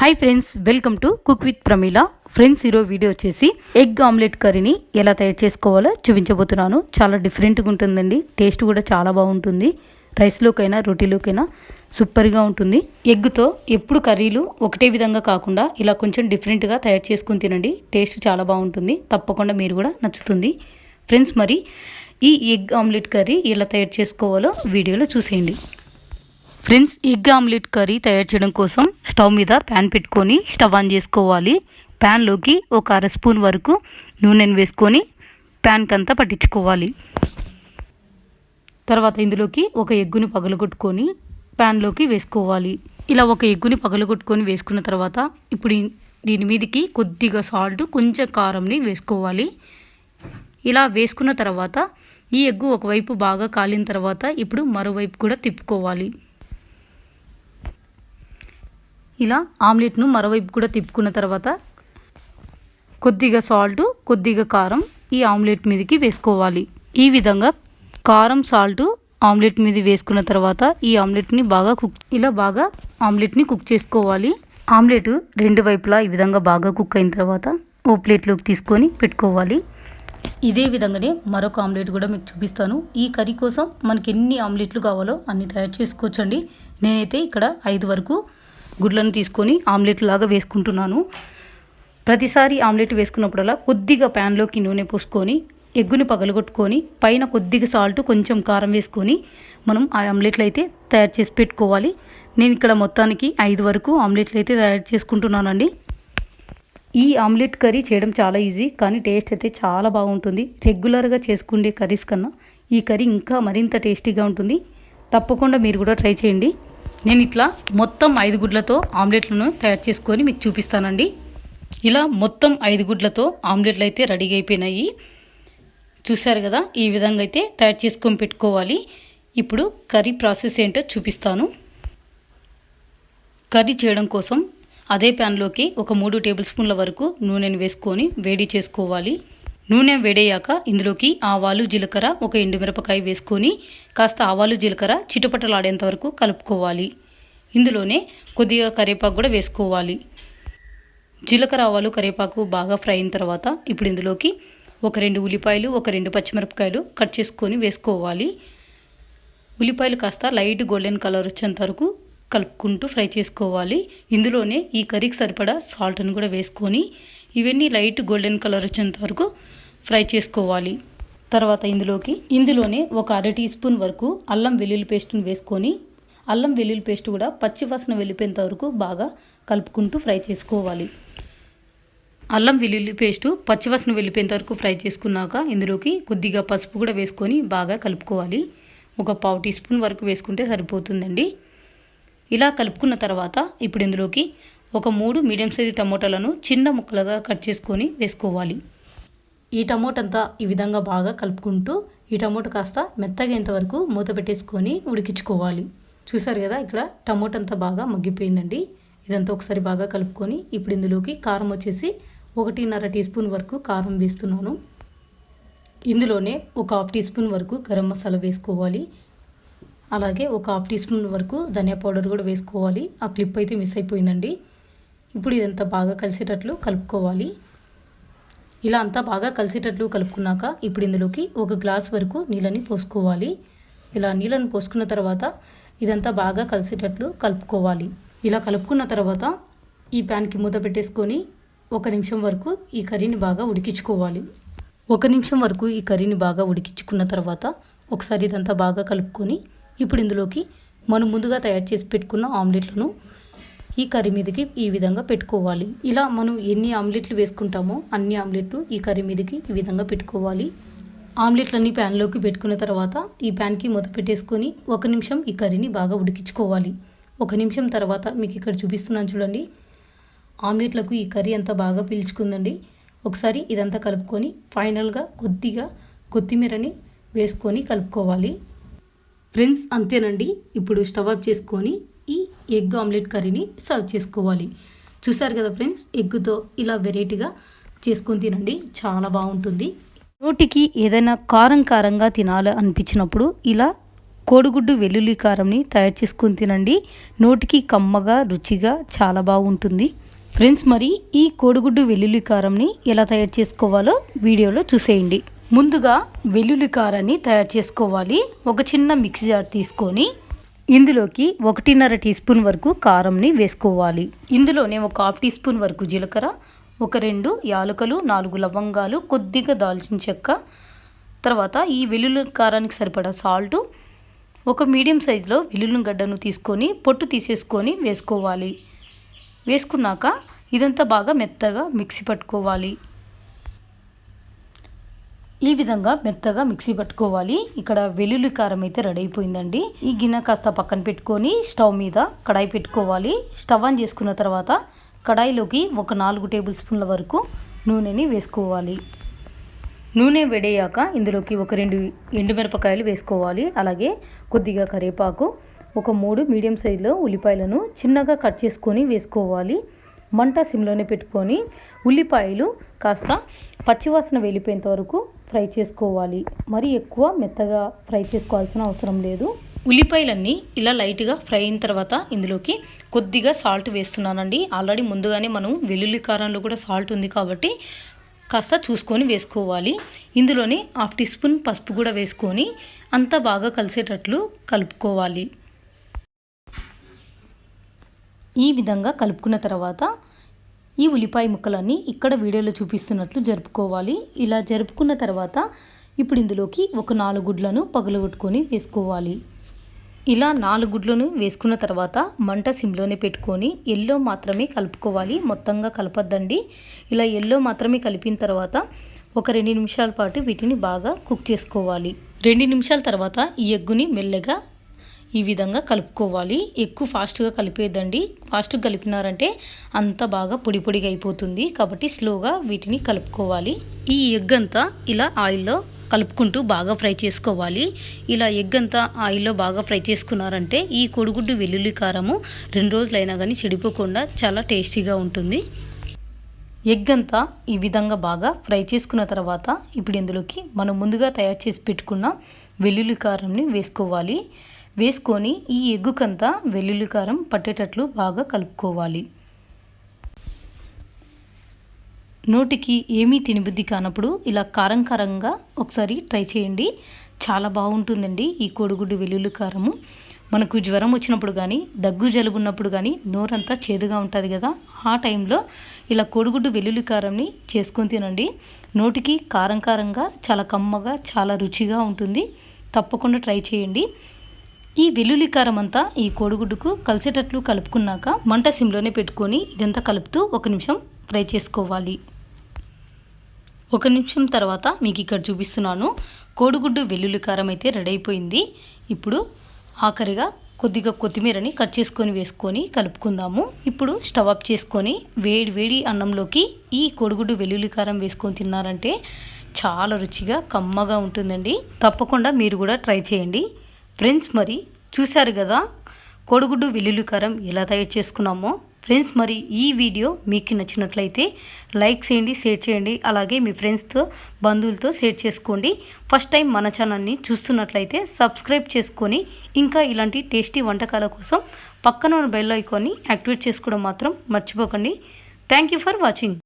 Hi friends welcome to cook with Pramila friends ఈరోజు video వచ్చేసి egg omelette కర్రీని ఎలా తయారు చేసుకోవాలో చూపించబోతున్నాను. చాలా డిఫరెంట్గా ఉంటుందండి. టేస్ట్ కూడా చాలా బాగుంటుంది. రైస్లోకైనా రొటీలోకైనా సూపర్గా ఉంటుంది. ఎగ్గుతో ఎప్పుడు కర్రీలు ఒకటే విధంగా కాకుండా ఇలా కొంచెం డిఫరెంట్గా తయారు చేసుకుని తినండి. టేస్ట్ చాలా బాగుంటుంది. తప్పకుండా మీరు కూడా నచ్చుతుంది. ఫ్రెండ్స్ మరి ఈ ఎగ్ ఆమ్లెట్ కర్రీ ఎలా తయారు చేసుకోవాలో వీడియోలో చూసేయండి. ఫ్రెండ్స్ ఎగ్ ఆమ్లెట్ కర్రీ తయారు చేయడం కోసం స్టవ్ మీద ప్యాన్ పెట్టుకొని స్టవ్ ఆన్ చేసుకోవాలి. ప్యాన్లోకి ఒక అర స్పూన్ వరకు నూనెను వేసుకొని ప్యాన్కంతా పట్టించుకోవాలి. తర్వాత ఇందులోకి ఒక ఎగ్గుని పగలగొట్టుకొని ప్యాన్లోకి వేసుకోవాలి. ఇలా ఒక ఎగ్గుని పగలగొట్టుకొని వేసుకున్న తర్వాత ఇప్పుడు దీని మీదకి కొద్దిగా సాల్ట్ కొంచెం కారంని వేసుకోవాలి. ఇలా వేసుకున్న తర్వాత ఈ ఎగ్గు ఒకవైపు బాగా కాలిన తర్వాత ఇప్పుడు మరోవైపు కూడా తిప్పుకోవాలి. ఇలా ఆమ్లెట్ను మరోవైపు కూడా తిప్పుకున్న తర్వాత కొద్దిగా సాల్ట్ కొద్దిగా కారం ఈ ఆమ్లెట్ మీదకి వేసుకోవాలి. ఈ విధంగా కారం సాల్ట్ ఆమ్లెట్ మీద వేసుకున్న తర్వాత ఈ ఆమ్లెట్ని బాగా కుక్ ఇలా బాగా ఆమ్లెట్ని కుక్ చేసుకోవాలి. ఆమ్లెట్ రెండు వైపులా ఈ విధంగా బాగా కుక్ అయిన తర్వాత ఓ ప్లేట్లోకి తీసుకొని పెట్టుకోవాలి. ఇదే విధంగానే మరొక ఆమ్లెట్ కూడా మీకు చూపిస్తాను. ఈ కర్రీ కోసం మనకి ఎన్ని ఆమ్లెట్లు కావాలో అన్ని తయారు చేసుకోవచ్చండి. నేనైతే ఇక్కడ ఐదు వరకు గుడ్లను తీసుకొని ఆమ్లెట్ లాగా వేసుకుంటున్నాను. ప్రతిసారి ఆమ్లెట్ వేసుకున్నప్పుడల్లా కొద్దిగా ప్యాన్లోకి నూనె పోసుకొని ఎగ్గుని పగలగొట్టుకొని పైన కొద్దిగా సాల్ట్ కొంచెం కారం వేసుకొని మనం ఆ ఆమ్లెట్లు అయితే తయారు చేసి పెట్టుకోవాలి. నేను ఇక్కడ మొత్తానికి ఐదు వరకు ఆమ్లెట్లు అయితే తయారు చేసుకుంటున్నానండి. ఈ ఆమ్లెట్ కర్రీ చేయడం చాలా ఈజీ కానీ టేస్ట్ అయితే చాలా బాగుంటుంది. రెగ్యులర్గా చేసుకునే కర్రీస్ కన్నా ఈ కర్రీ ఇంకా మరింత టేస్టీగా ఉంటుంది. తప్పకుండా మీరు కూడా ట్రై చేయండి. నేను ఇట్లా మొత్తం ఐదు గుడ్లతో ఆమ్లెట్లను తయారు చేసుకొని మీకు చూపిస్తానండి. ఇలా మొత్తం ఐదు గుడ్లతో ఆమ్లెట్లు అయితే రెడీ అయిపోయినాయి. చూశారు కదా ఈ విధంగా అయితే తయారు చేసుకొని పెట్టుకోవాలి. ఇప్పుడు కర్రీ ప్రాసెస్ ఏంటో చూపిస్తాను. కర్రీ చేయడం కోసం అదే ప్యాన్లోకి ఒక మూడు టేబుల్ స్పూన్ల వరకు నూనెను వేసుకొని వేడి చేసుకోవాలి. నూనె వేడయ్యాక ఇందులోకి ఆవాలు జీలకర్ర ఒక ఎండుమిరపకాయ వేసుకొని కాస్త ఆవాలు జీలకర్ర చిటపటలాడేంత వరకు కలుపుకోవాలి. ఇందులోనే కొద్దిగా కరివేపాకు కూడా వేసుకోవాలి. జీలకర్ర ఆవాలు కరివేపాకు బాగా ఫ్రై అయిన తర్వాత ఇప్పుడు ఇందులోకి ఒక రెండు ఉల్లిపాయలు ఒక రెండు పచ్చిమిరపకాయలు కట్ చేసుకొని వేసుకోవాలి. ఉల్లిపాయలు కాస్త లైట్ గోల్డెన్ కలర్ వచ్చేంత వరకు కలుపుకుంటూ ఫ్రై చేసుకోవాలి. ఇందులోనే ఈ కర్రీకి సరిపడా సాల్ట్ని కూడా వేసుకొని ఇవన్నీ లైట్ గోల్డెన్ కలర్ వచ్చేంత వరకు ఫ్రై చేసుకోవాలి. తర్వాత ఇందులోకి ఇందులోనే ఒక అర టీ స్పూన్ వరకు అల్లం వెల్లుల్లి పేస్ట్ని వేసుకొని అల్లం వెల్లుల్లి పేస్ట్ కూడా పచ్చివాసన వెళ్ళిపోయేంత వరకు బాగా కలుపుకుంటూ ఫ్రై చేసుకోవాలి. అల్లం వెల్లుల్లి పేస్టు పచ్చివాసన వెళ్ళిపోయేంత వరకు ఫ్రై చేసుకున్నాక ఇందులోకి కొద్దిగా పసుపు కూడా వేసుకొని బాగా కలుపుకోవాలి. ఒక పావు టీ స్పూన్ వరకు వేసుకుంటే సరిపోతుందండి. ఇలా కలుపుకున్న తర్వాత ఇప్పుడు ఇందులోకి ఒక మూడు మీడియం సైజు టమోటాలను చిన్న ముక్కలుగా కట్ చేసుకొని వేసుకోవాలి. ఈ టమోటా అంతా ఈ విధంగా బాగా కలుపుకుంటూ ఈ టమోటా కాస్త మెత్తగేంత వరకు మూత పెట్టేసుకొని ఉడికించుకోవాలి. చూసారు కదా ఇక్కడ టమోటా అంతా బాగా మగ్గిపోయిందండి. ఇదంతా ఒకసారి బాగా కలుపుకొని ఇప్పుడు ఇందులోకి కారం వచ్చేసి ఒకటిన్నర టీ స్పూన్ వరకు కారం వేస్తున్నాను. ఇందులోనే ఒక హాఫ్ టీ స్పూన్ వరకు గరం మసాలా వేసుకోవాలి. అలాగే ఒక హాఫ్ టీ స్పూన్ వరకు ధనియా పౌడర్ కూడా వేసుకోవాలి. ఆ క్లిప్ అయితే మిస్ అయిపోయిందండి. ఇప్పుడు ఇదంతా బాగా కలిసేటట్లు కలుపుకోవాలి. ఇలా అంతా బాగా కలిసేటట్లు కలుపుకున్నాక ఇప్పుడు ఇందులోకి ఒక గ్లాస్ వరకు నీళ్ళని పోసుకోవాలి. ఇలా నీళ్ళని పోసుకున్న తర్వాత ఇదంతా బాగా కలిసేటట్లు కలుపుకోవాలి. ఇలా కలుపుకున్న తర్వాత ఈ ప్యాన్కి మూత పెట్టేసుకొని ఒక నిమిషం వరకు ఈ కర్రీని బాగా ఉడికించుకోవాలి. ఒక నిమిషం వరకు ఈ కర్రీని బాగా ఉడికించుకున్న తర్వాత ఒకసారి ఇదంతా బాగా కలుపుకొని ఇప్పుడు ఇందులోకి మనం ముందుగా తయారు చేసి పెట్టుకున్న ఆమ్లెట్లను ఈ కర్రీ మీదకి ఈ విధంగా పెట్టుకోవాలి. ఇలా మనం ఎన్ని ఆమ్లెట్లు వేసుకుంటామో అన్ని ఆమ్లెట్లు ఈ కర్రీ మీదకి ఈ విధంగా పెట్టుకోవాలి. ఆమ్లెట్లన్నీ ప్యాన్లోకి పెట్టుకున్న తర్వాత ఈ ప్యాన్కి మూత పెట్టేసుకొని ఒక నిమిషం ఈ కర్రీని బాగా ఉడికించుకోవాలి. ఒక నిమిషం తర్వాత మీకు ఇక్కడ చూపిస్తున్నాను చూడండి. ఆమ్లెట్లకు ఈ కర్రీ అంతా బాగా పీల్చుకుందండి. ఒకసారి ఇదంతా కలుపుకొని ఫైనల్గా కొద్దిగా కొత్తిమీరని వేసుకొని కలుపుకోవాలి. ఫ్రెండ్స్ అంతేనండి. ఇప్పుడు స్టవ్ ఆఫ్ చేసుకొని ఎగ్ ఆమ్లెట్ కర్రీని సర్వ్ చేసుకోవాలి. చూసారు కదా ఫ్రెండ్స్ ఎగ్తో ఇలా వెరైటీగా చేసుకొని తినండి. చాలా బాగుంటుంది. రోటికి ఏదైనా కారం కారంగా తినాలి అనిపించినప్పుడు ఇలా కోడిగుడ్డు వెల్లుల్లి కారంని తయారు చేసుకుని తినండి. నోటికి కమ్మగా రుచిగా చాలా బాగుంటుంది. ఫ్రెండ్స్ మరి ఈ కోడిగుడ్డు వెల్లుల్లి కారంని ఎలా తయారు చేసుకోవాలో వీడియోలో చూసేయండి. ముందుగా వెల్లుల్లి కారాన్ని తయారు చేసుకోవాలి. ఒక చిన్న మిక్సీ జార్ తీసుకొని ఇందులోకి ఒకటిన్నర టీ స్పూన్ వరకు కారంని వేసుకోవాలి. ఇందులోనే ఒక హాఫ్ టీ స్పూన్ వరకు జీలకర్ర ఒక రెండు యాలకులు నాలుగు లవంగాలు కొద్దిగా దాల్చిన చెక్క తర్వాత ఈ వెల్లుల్లి కారానికి సరిపడా సాల్టు ఒక మీడియం సైజులో వెల్లుల్లి గడ్డను తీసుకొని పొట్టు తీసేసుకొని వేసుకోవాలి. వేసుకున్నాక ఇదంతా బాగా మెత్తగా మిక్సీ పట్టుకోవాలి. ఈ విధంగా మెత్తగా మిక్సీ పట్టుకోవాలి. ఇక్కడ వెల్లుల్లి కారం అయితే రెడీ అయిపోయిందండి. ఈ గిన్నె కాస్త పక్కన పెట్టుకొని స్టవ్ మీద కడాయి పెట్టుకోవాలి. స్టవ్ ఆన్ చేసుకున్న తర్వాత కడాయిలోకి ఒక నాలుగు టేబుల్ స్పూన్ల వరకు నూనెని వేసుకోవాలి. నూనె వేడయ్యాక ఇందులోకి ఒక రెండు ఎండుమిరపకాయలు వేసుకోవాలి. అలాగే కొద్దిగా కరివేపాకు ఒక మూడు మీడియం సైజులో ఉల్లిపాయలను చిన్నగా కట్ చేసుకొని వేసుకోవాలి. మంట సిమ్లోనే పెట్టుకొని ఉల్లిపాయలు కాస్త పచ్చివాసన వెళ్ళిపోయేంత వరకు ఫ్రై చేసుకోవాలి. మరి ఎక్కువ మెత్తగా ఫ్రై చేసుకోవాల్సిన అవసరం లేదు. ఉల్లిపాయలన్నీ ఇలా లైట్గా ఫ్రై అయిన తర్వాత ఇందులోకి కొద్దిగా సాల్ట్ వేస్తున్నానండి. ఆల్రెడీ ముందుగానే మనం వెల్లుల్లి కారంలో కూడా సాల్ట్ ఉంది కాబట్టి కాస్త చూసుకొని వేసుకోవాలి. ఇందులోనే హాఫ్ టీ స్పూన్ పసుపు కూడా వేసుకొని అంతా బాగా కలిసేటట్లు కలుపుకోవాలి. ఈ విధంగా కలుపుకున్న తర్వాత ఈ ఉల్లిపాయ ముక్కలన్నీ ఇక్కడ వీడియోలో చూపిస్తున్నట్లు జరుపుకోవాలి. ఇలా జరుపుకున్న తర్వాత ఇప్పుడు ఇందులోకి ఒక నాలుగు గుడ్లను పగలగొట్టుకొని వేసుకోవాలి. ఇలా నాలుగు గుడ్లను వేసుకున్న తర్వాత మంట సిమ్లోనే పెట్టుకొని ఎల్లో మాత్రమే కలుపుకోవాలి. మొత్తంగా కలపద్దండి. ఇలా ఎల్లో మాత్రమే కలిపిన తర్వాత ఒక రెండు నిమిషాల పాటు వీటిని బాగా కుక్ చేసుకోవాలి. రెండు నిమిషాల తర్వాత ఈ ఎగ్గుని మెల్లగా ఈ విధంగా కలుపుకోవాలి. ఎక్కువ ఫాస్ట్గా కలిపేదండి. ఫాస్ట్గా కలిపినారంటే అంత బాగా పొడి పొడిగా అయిపోతుంది. కాబట్టి స్లోగా వీటిని కలుపుకోవాలి. ఈ ఎగ్ అంతా ఇలా ఆయిల్లో కలుపుకుంటూ బాగా ఫ్రై చేసుకోవాలి. ఇలా ఎగ్ అంతా ఆయిల్లో బాగా ఫ్రై చేసుకున్నారంటే ఈ కొడుగుడ్డు వెల్లుల్లి కారము రెండు రోజులైనా కానీ చెడిపోకుండా చాలా టేస్టీగా ఉంటుంది. ఎగ్ అంతా ఈ విధంగా బాగా ఫ్రై చేసుకున్న తర్వాత ఇప్పుడు ఇందులోకి మనం ముందుగా తయారు చేసి పెట్టుకున్న వెల్లుల్లి కారంని వేసుకోవాలి. వేసుకొని ఈ ఎగ్గుకంతా వెల్లుల్లి కారం పట్టేటట్లు బాగా కలుపుకోవాలి. నోటికి ఏమీ తినబుద్ధి కానప్పుడు ఇలా కారం కారంగా ఒకసారి ట్రై చేయండి. చాలా బాగుంటుందండి ఈ కోడిగుడ్డు వెల్లుల్లి కారము. మనకు జ్వరం వచ్చినప్పుడు కానీ దగ్గు జలుబు ఉన్నప్పుడు కానీ నోరంతా చేదుగా ఉంటుంది కదా. ఆ టైంలో ఇలా కోడిగుడ్డు వెల్లుల్లి కారంని చేసుకొని తినండి. నోటికి కారం కారంగా చాలా కమ్మగా చాలా రుచిగా ఉంటుంది. తప్పకుండా ట్రై చేయండి. ఈ వెల్లుల్లి కారం అంతా ఈ కోడిగుడ్డుకు కలిసేటట్లు కలుపుకున్నాక మంట సిమ్లోనే పెట్టుకొని ఇదంతా కలుపుతూ ఒక నిమిషం ఫ్రై చేసుకోవాలి. ఒక నిమిషం తర్వాత మీకు ఇక్కడ చూపిస్తున్నాను. కోడిగుడ్డు వెల్లుల్లి కారం అయితే రెడీ అయిపోయింది. ఇప్పుడు ఆఖరిగా కొద్దిగా కొత్తిమీరని కట్ చేసుకొని వేసుకొని కలుపుకుందాము. ఇప్పుడు స్టవ్ ఆఫ్ చేసుకొని వేడి వేడి అన్నంలోకి ఈ కోడిగుడ్డు వెల్లుల్లి కారం వేసుకొని తిన్నారంటే చాలా రుచిగా కమ్మగా ఉంటుందండి. తప్పకుండా మీరు కూడా ట్రై చేయండి. ఫ్రెండ్స్ మరి చూశారు కదా? కోడిగుడ్డు వెల్లుల్లి కారం ఎలా తయారు చేసుకున్నామో? ఫ్రెండ్స్ మరి ఈ వీడియో మీకు నచ్చినట్లయితే లైక్ చేయండి షేర్ చేయండి. అలాగే మీ ఫ్రెండ్స్తో బంధువులతో షేర్ చేసుకోండి. ఫస్ట్ టైం మన ఛానల్ని చూస్తున్నట్లయితే సబ్స్క్రైబ్ చేసుకొని ఇంకా ఇలాంటి టేస్టీ వంటకాల కోసం పక్కన ఉన్న బెల్ ఐకాన్ని యాక్టివేట్ చేసుకోవడం మాత్రం మర్చిపోకండి. Thank you for watching.